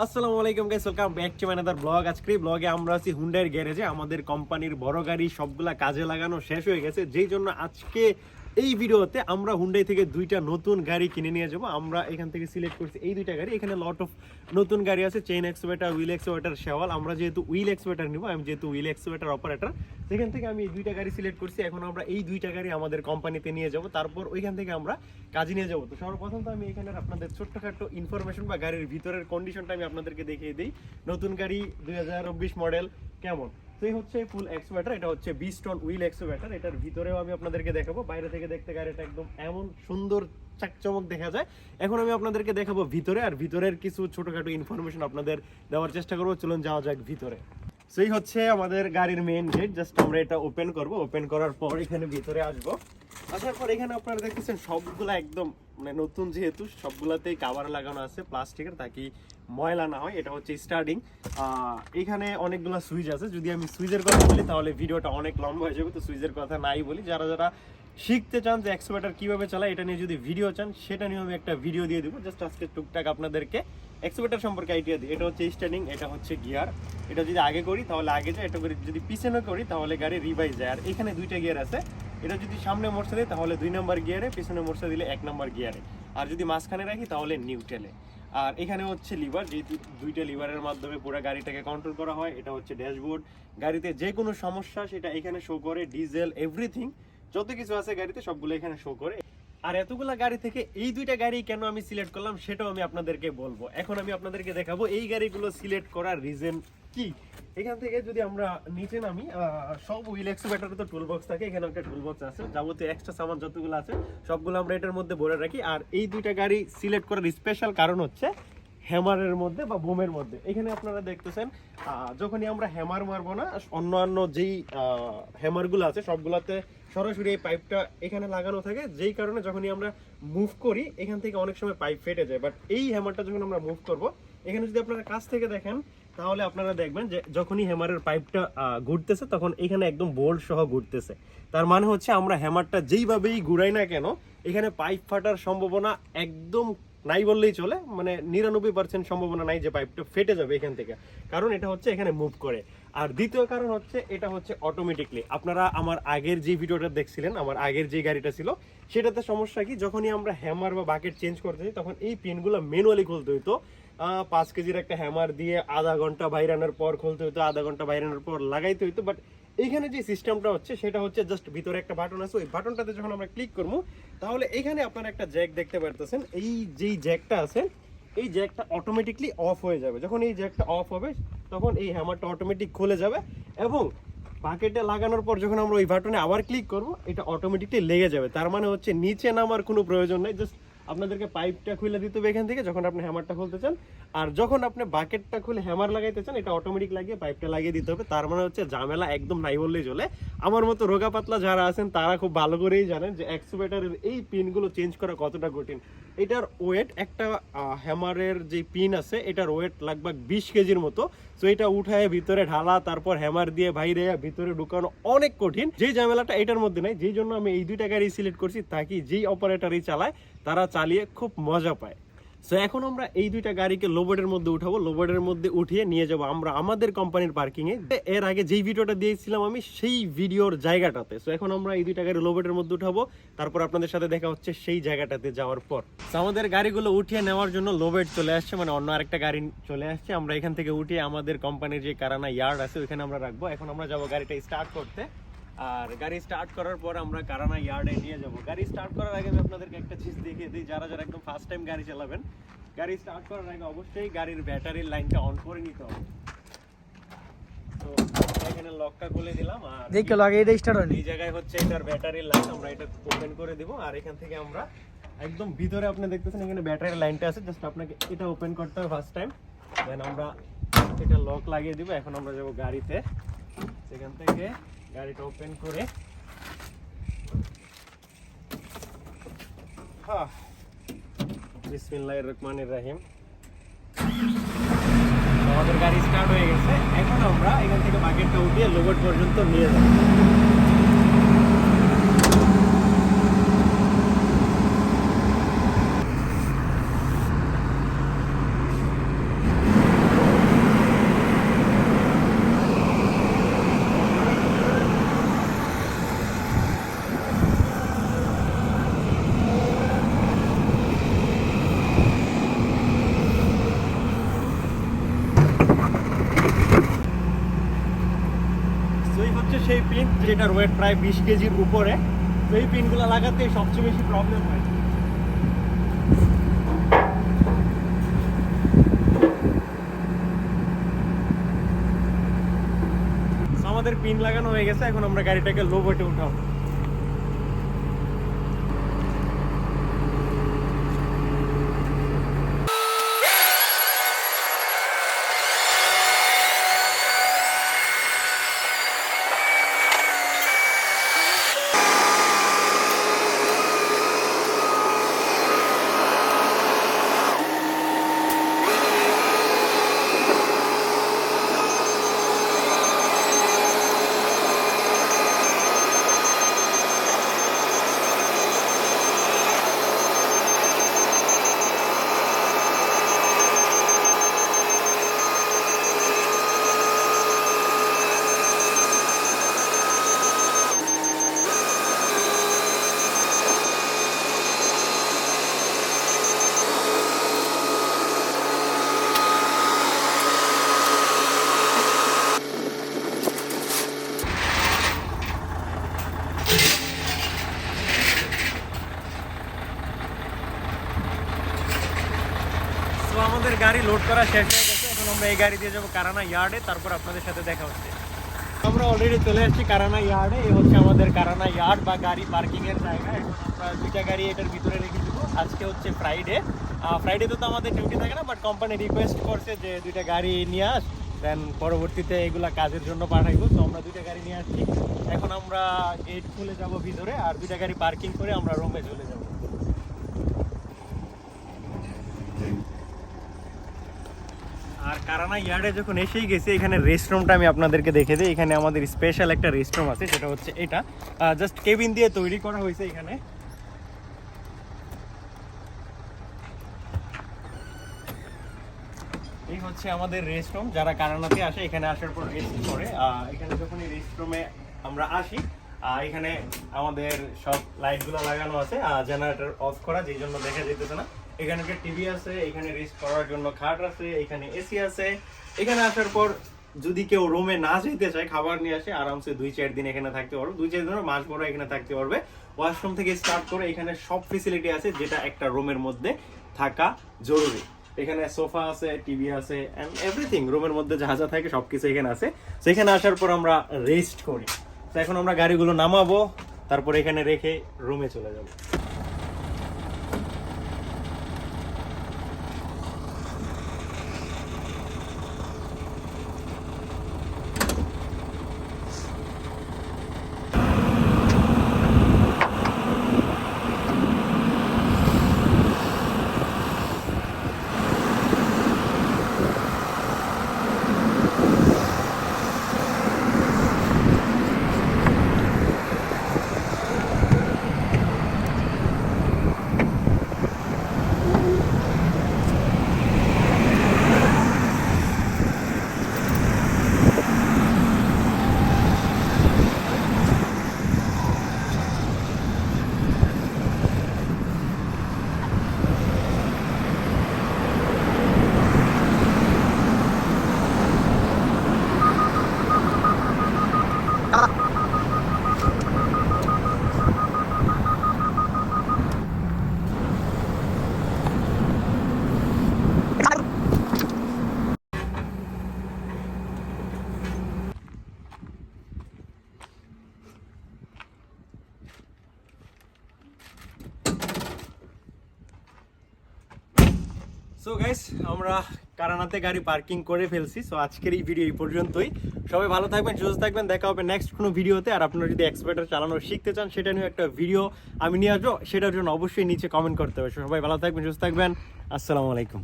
আসসালামু আলাইকুম guys welcome back to my blog আজকে ব্লগে আমরা আছি হুন্ডাইয়ের গ্যারেজে আমাদের কোম্পানির বড় গাড়ি সবগুলা কাজে লাগানো শেষ হয়ে গেছে। যেই জন্য আজকে এই ভিডিওতে আমরা হুন্ডাই থেকে দুইটা নতুন গাড়ি কিনে নিয়ে যাব। আমরা এখান থেকে সিলেক্ট করছি এই দুইটা গাড়ি। এখানে লট অফ নতুন গাড়ি আছে চেইন এক্সোভেটার হুইল এক্সোভেটার শেওয়াল আমরা যেহেতু হুইল এক্সোভেটার নিব, আমি যেহেতু হুইল এক্সোভেটার অপারেটর সেখান থেকে আমি এই দুইটা গাড়ি সিলেক্ট করছি। এখন আমরা এই দুইটা গাড়ি আমাদের কোম্পানিতে নিয়ে যাব। তারপর ওইখান থেকে আমরা কাজে নিয়ে যাব। তো সর্বপ্রথম তো আমি এখানে আপনাদের ছোট্টখাটো ইনফরমেশন বা গাড়ির ভিতরের কন্ডিশনটা আমি আপনাদেরকে দেখিয়ে দিই। নতুন গাড়ি দুই হাজার চব্বিশ মডেল কেমন? এই হচ্ছে ফুল এক্সোভেটার এটা হচ্ছে বিস্টন উইল এক্সোভেটার এটার ভিতরেও আমি আপনাদেরকে দেখাবো, বাইরে থেকে দেখতে গেলে এটা একদম এমন সুন্দর চাকচমক দেখা যায়। এখন আমি আপনাদেরকে দেখাবো ভিতরে, আর ভিতরের কিছু ছোটোখাটো ইনফরমেশন আপনাদের দেওয়ার চেষ্টা করব, চলুন যাওয়া যাক ভিতরে। সেই হচ্ছে আমাদের গাড়ির মেইন গেট জাস্ট আমরা এটা ওপেন করব ওপেন করার পর এখানে ভিতরে আসব। আসার পর এখানে আপনারা দেখতেছেন সবগুলা একদম মানে নতুন যেহেতু, সবগুলাতেই কাভার লাগানো আছে, প্লাস্টিকের তাকি ময়লা না হয়, এটা হচ্ছে স্টার্টিং এখানে অনেকগুলো সুইচ আছে, যদি আমি সুইচের কথা বলি, তাহলে ভিডিওটা অনেক লম্বা হয়ে যাবে, তো সুইচের কথা নাই বলি। যারা যারা শিখতে চান যে এক্সোভেটার কীভাবে চালায়, এটা নিয়ে যদি ভিডিও চান, সেটা নিয়ে আমি একটা ভিডিও দিয়ে দেবো। জাস্ট আজকে টুকটাক আপনাদেরকে এক্সোভেটার সম্পর্কে আইডিয়া দিই। এটা হচ্ছে স্টার্টিং এটা হচ্ছে গিয়ার এটা যদি আগে করি, তাহলে আগে যায় এটা করে যদি পিছনে করি, তাহলে গাড়ি রিভাইজ যায়। আর এখানে দুইটা গিয়ার আছে। এটা যদি সামনে মোড়ছে দিই তাহলে দুই নম্বর গিয়ারে, পিছনে মোড়ছে দিলে এক নম্বর গিয়ারে। আর যদি মাঝখানে রাখি, তাহলে নিউট্রেলে আর এখানে হচ্ছে লিভার যেহেতু দুইটা লিভারের মাধ্যমে পুরো গাড়িটাকে কন্ট্রোল করা হয়, এটা হচ্ছে ড্যাশবোর্ড গাড়িতে যে কোনো সমস্যা, সেটা এখানে শো করে ডিজেল এভরিথিং যত কিছু আছে গাড়িতে, সবগুলো এখানে শো করে। আর এতগুলা গাড়ি থেকে এই দুইটা গাড়ি কেন আমি সিলেক্ট করলাম, সেটাও আমি আপনাদেরকে বলব। এখন আমি আপনাদেরকে দেখাবো, এই গাড়িগুলো সিলেক্ট করার রিজন কি? এখান থেকে যদি আমরা নিচে নামি সব হুইল এক্সোভেটারে তো টুল বক্স থাকে, এখানে একটা টুল বক্স আছে, যাবতীয় এক্সট্রা সামান যতগুলো আছে, সবগুলো আমরা এটার মধ্যে ভরে রাখি। আর এই দুইটা গাড়ি সিলেক্ট করার স্পেশাল কারণ হচ্ছে হ্যামারের মধ্যে বা বোমের মধ্যে। এখানে আপনারা দেখতেছেন যখনই আমরা হ্যামার মারবো না, অন্যান্য যেই হ্যামারগুলো আছে, সবগুলোতে সরাসরি এই পাইপটা এখানে লাগানো থাকে। যেই কারণে যখনই আমরা মুভ করি, এখান থেকে অনেক সময় পাইপ ফেটে যায়। বাট এই হ্যামারটা যখন আমরা মুভ করব, এখানে যদি আপনারা কাছ থেকে দেখেন তাহলে আপনারা দেখবেন যে যখনই হ্যামারের পাইপটা ঘুরতেছে, তখন এখানে একদম বোল্ট সহ ঘুরতেছে। তার মানে হচ্ছে আমরা হ্যামারটা যেইভাবেই ঘুরাই না কেন, এখানে পাইপ ফাটার সম্ভাবনা একদম নাই বললেই চলে মানে নিরানব্বই পার্সেন্ট সম্ভাবনা নাই যে পাইপটা ফেটে যাবে এখান থেকে। কারণ এটা হচ্ছে এখানে মুভ করে। আর দ্বিতীয় কারণ হচ্ছে, এটা হচ্ছে অটোমেটিকলি আপনারা আমার আগের যে ভিডিওটা দেখছিলেন, আমার আগের যে গাড়িটা ছিল, সেটাতে সমস্যা কি, যখনই আমরা হ্যামার বা বাকেট চেঞ্জ করতে যাই, তখন এই পিনগুলো ম্যানুয়ালি খুলতে হইতো। পাঁচ কেজির একটা হ্যামার দিয়ে আধা ঘণ্টা বাইরানোর পর খুলতে হইতো, আধা ঘণ্টা বাইরানোর পর লাগাইতে হইতো বাট এইখানে যে সিস্টেমটা হচ্ছে, সেটা হচ্ছে জাস্ট ভিতরে একটা বাটন আছে, ওই বাটনটাতে যখন আমরা ক্লিক করব, তাহলে এখানে আপনারা একটা জ্যাক দেখতে পারতেছেন, এই যেই জ্যাকটা আছে, এই জ্যাকটা অটোমেটিকলি অফ হয়ে যাবে। যখন এই জ্যাকটা অফ হবে, তখন এই হ্যামারটা অটোমেটিক খুলে যাবে এবং বাকেটে লাগানোর পর যখন আমরা ওই বাটনে আবার ক্লিক করব, এটা অটোমেটিকলি লেগে যাবে। তার মানে হচ্ছে নিচে নামার কোনো প্রয়োজন নেই জাস্ট আপনাদেরকে পাইপটা খুলে দিতে হবে এখান থেকে যখন আপনি হ্যামারটা খুলতে চান। আর যখন আপনি বাকেটটা খুলে হ্যামার লাগাইতে চান, এটা অটোমেটিক লাগিয়ে পাইপটা লাগিয়ে দিতে হবে। তার মানে হচ্ছে ঝামেলা একদম নাই বললেই চলে। আমার মতো রোগা পাতলা যারা আছেন, তারা খুব ভালো করেই জানেন যে এক্সোভেটারের এই পিনগুলো চেঞ্জ করা কতটা কঠিন। এটার ওয়েট একটা হ্যামারের যে পিন আছে, এটার ওয়েট লাগবাগ বিশ কেজির মতো। তো এটা উঠায় ভিতরে ঢালা, তারপর হ্যামার দিয়ে বাইরে ভিতরে ঢুকানো অনেক কঠিন। যে ঝামেলাটা এটার মধ্যে নাই, যেই জন্য আমি এই দুইটা গাড়ি সিলেক্ট করছি, তাকে যেই অপারেটারই চালায়, তারা চালিয়ে খুব মজা পায়। সো এখন আমরা এই দুইটা গাড়িকে লোবোর্ডের মধ্যে উঠাবো। লোবোর্ডের মধ্যে উঠিয়ে নিয়ে যাব আমরা আমাদের কোম্পানির পার্কিং এ। এর আগে যেই ভিডিওটা দিয়েছিলাম আমি, সেই ভিডিওর জায়গাটাতে। সো এখন আমরা এই দুইটা গাড়ি লোবোর্ডের মধ্যে উঠাবো। তারপর আপনাদের সাথে দেখা হচ্ছে সেই জায়গাটাতে যাওয়ার পর। আমাদের গাড়িগুলো উঠিয়ে নেওয়ার জন্য লোবেড চলে আসছে মানে অন্য আরেকটা গাড়ি চলে আসছে। আমরা এখান থেকে উঠিয়ে আমাদের কোম্পানির যে কারানা ইয়ার্ড আছে ওখানে আমরা রাখব। এখন আমরা যাব গাড়িটা স্টার্ট করতে। আর গাড়ি স্টার্ট করার পর আমরা কারানা ইয়ার্ডে নিয়ে যাব। গাড়ি স্টার্ট করার আগে আমি আপনাদেরকে একটা চিজ দেখিয়ে দিই যারা যারা একদম ফার্স্ট টাইম গাড়ি চালাবেন গাড়ি স্টার্ট করার আগে অবশ্যই গাড়ির ব্যাটারির লাইনটা অন করে নিতে হবে। তো এখানে লকটা খুলে দিলাম আর দেখে লাগে এটা স্টার্ট হয়নি। এই জায়গায় হচ্ছে এটার ব্যাটারির লাইন আমরা এটা ওপেন করে দিব আর এখান থেকে আমরা একদম ভিতরে আপনি দেখতেছেন এখানে ব্যাটারির লাইনটা আছে জাস্ট আপনাকে এটা ওপেন করতে হবে ফার্স্ট টাইম দেন আমরা এটা লক লাগিয়ে দিব এখন আমরা যাব গাড়িতে। সেখান থেকে গাড়িটা ওপেন করে। হ্যাঁ রহমানির রহিম। আমাদের গাড়ি স্টার্ট হয়ে গেছে। এখন আমরা এখান থেকে বাকেটটা উঠিয়ে লোগোট পর্যন্ত নিয়ে যাব সেই পিন যেটার ওয়েট প্রায় বিশ কেজির উপরে, তো এই পিনগুলো লাগাতে সবচেয়ে বেশি প্রবলেম হয়। আমাদের পিন লাগানো হয়ে গেছে, এখন আমরা গাড়িটাকে লো উঠাবো। আমাদের গাড়ি লোড করা শেষ হয়ে গেছে। এখন আমরা এই গাড়ি দিয়ে যাব কারানা ইয়ার্ডে তারপর আপনাদের সাথে দেখা হচ্ছে। আমরা অলরেডি চলে এসেছি কারানা ইয়ার্ডে এই হচ্ছে আমাদের কারানা ইয়ার্ড বা গাড়ি পার্কিং এর জায়গা। এখন আমরা দুইটা গাড়ি এটার ভিতরে রেখে দিব। আজকে হচ্ছে ফ্রাইডে ফ্রাইডেতে তো আমাদের ডিউটি থাকে না বাট কোম্পানি রিকোয়েস্ট করছে যে দুইটা গাড়ি নিয়ে আস। দেন পরবর্তীতে এগুলা কাজের জন্য পাঠাইবো। তো আমরা দুইটা গাড়ি নিয়ে আসছি। এখন আমরা গেট খুলে যাব ভিতরে। আর দুইটা গাড়ি পার্কিং করে আমরা রুমে চলে যাব। আর কারানা ইয়ার্ডে যখন এসেই গেছি, এখানে রেস্টরুমটা আমি আপনাদেরকে দেখে দিই। এখানে আমাদের স্পেশাল একটা রেস্টরুম আছে, সেটা হচ্ছে এটা। জাস্ট কেবিন দিয়ে তৈরি করা হয়েছে এখানে। এই হচ্ছে আমাদের রেস্টরুম যারা কারানাতে আসে, এখানে আসার পর রেস্ট করে। এখানে যখন এই রেস্টরুমে আমরা আসি এখানে আমাদের সব লাইটগুলো লাগানো আছে জেনারেটর অফ করা, যেই জন্য দেখা যেতেছে না। এখানে একটা টিভি আছে, এখানে রেস্ট করার জন্য খাট আছে, এখানে এসি আছে। এখানে আসার পর যদি কেউ রুমে না যেতে চায়, খাবার নিয়ে আসে, আরামসে দুই চার দিন এখানে থাকতে পারবে। দুই চার দিন মাস বড় এখানে থাকতে পারবে। ওয়াশরুম থেকে স্টার্ট করে এখানে সব ফেসিলিটি আছে যেটা একটা রুমের মধ্যে থাকা জরুরি। এখানে সোফা আছে টিভি আছে এন্ড এভরিথিং রুমের মধ্যে যা যা থাকে সবকিছু এখানে আছে। তো এখানে আসার পর আমরা রেস্ট করি। তো এখন আমরা গাড়িগুলো নামাবো, তারপর এখানে রেখে রুমে চলে যাব। সো গাইস আমরা কারানাতে গাড়ি পার্কিং করে ফেলছি। সো আজকের এই ভিডিও এই পর্যন্তই। সবাই ভালো থাকবেন, সুস্থ থাকবেন। দেখা হবে নেক্সট কোনো ভিডিওতে আর আপনারা যদি এক্সপার্টার চালানো শিখতে চান, সেটা নিয়ে একটা ভিডিও আমি নিয়ে আসব। সেটার জন্য অবশ্যই নিচে কমেন্ট করতে হবে। সবাই ভালো থাকবেন, সুস্থ থাকবেন। আসসালামু আলাইকুম।